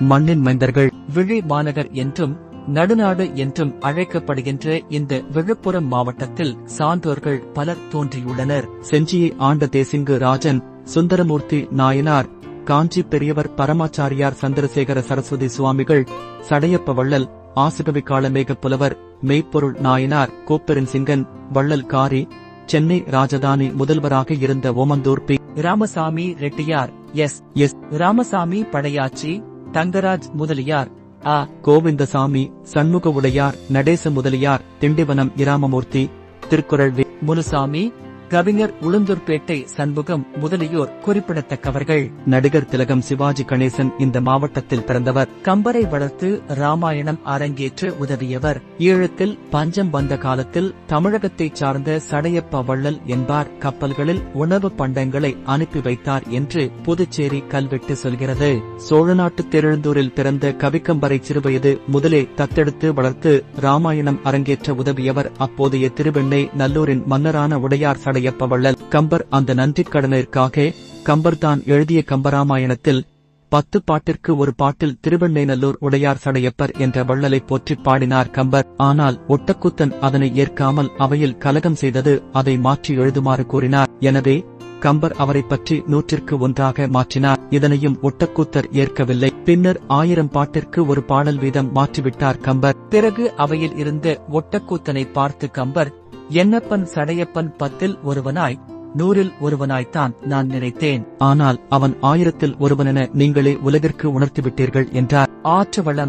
மண்ணின் மைந்தர்கள் விழி மாநகர் என்றும் நடுநாடு என்றும் அழைக்கப்படுகின்ற இந்த விழுப்புரம் மாவட்டத்தில் சான்றோர்கள் பலர் தோன்றியுள்ளனர். செஞ்சியை ஆண்ட தேசிங்கு ராஜன் சுந்தரமூர்த்தி நாயனார் காஞ்சி பெரியவர் பரமாச்சாரியார் சந்திரசேகர சரஸ்வதி சுவாமிகள் சடையப்ப வள்ளல் ஆசுகவி காலமேக புலவர் மெய்ப்பொருள் நாயனார் கோப்பெருன் சிங்கன் வள்ளல் காரி சென்னை ராஜதானி முதல்வராக இருந்த Omandur P. Ramasamy Reddiar S. S. Ramasamy Padayachi Thangaraj Mudaliar. ஆ. கோவிந்தசாமி சண்முக உடையார் நடேச முதலியார் திண்டிவனம் இராமமூர்த்தி திருக்குறள் முனுசாமி கவிஞர் உளுந்தூர்பேட்டை சண்முகம் முதலியோர் குறிப்பிடத்தக்கவர்கள். நடிகர் திலகம் சிவாஜி கணேசன் இந்த மாவட்டத்தில் பிறந்தவர். கம்பரை வளர்த்து ராமாயணம் அரங்கேற்ற உதவியவர். ஈழத்தில் பஞ்சம் வந்த காலத்தில் தமிழகத்தைச் சார்ந்த சடையப்ப வள்ளல் என்பார். கப்பல்களில் உணவு பண்டங்களை அனுப்பி வைத்தார் என்று புதுச்சேரி கல்வெட்டு சொல்கிறது. சோழ நாட்டு திருழுந்தூரில் பிறந்த கவிக்கம்பரை சிறுவயது முதலே தத்தெடுத்து வளர்த்து ராமாயணம் அரங்கேற்ற உதவியவர். அப்போதைய திருவெண்ணை நல்லூரின் மன்னரான உடையார் சடையப்ப படையப்பவள்ளல் கம்பர் அந்த நன்றிக் கடனிற்காக கம்பர் தான் எழுதிய கம்பராமாயணத்தில் பத்து பாட்டிற்கு ஒரு பாட்டில் திருவெண்ணைநல்லூர் உடையார் சடையப்பர் என்ற வள்ளலை போற்றிப் பாடினார் கம்பர். ஆனால் ஒட்டக்குத்தன் அதனை ஏற்காமல் அவையில் கலகம் செய்தது அதை மாற்றி எழுதுமாறு கூறினார். எனவே கம்பர் அவரை பற்றி நூற்றிற்கு ஒன்றாக மாற்றினார். இதனையும் ஒட்டக்கூத்தர் ஏற்கவில்லை. பின்னர் ஆயிரம் பாட்டிற்கு ஒரு பாடல் வீதம் மாற்றிவிட்டார் கம்பர். பிறகு அவையில் இருந்த ஒட்டக்கூத்தனை பார்த்து கம்பர் என்னப்பன் சடையப்பன் பத்தில் ஒருவனாய் நூறில் ஒருவனாய்த்தான் நான் நினைத்தேன். ஆனால் அவன் ஆயிரத்தில் ஒருவனென நீங்களே உலகிற்கு உணர்த்திவிட்டீர்கள் என்றார். ஆற்று வளம்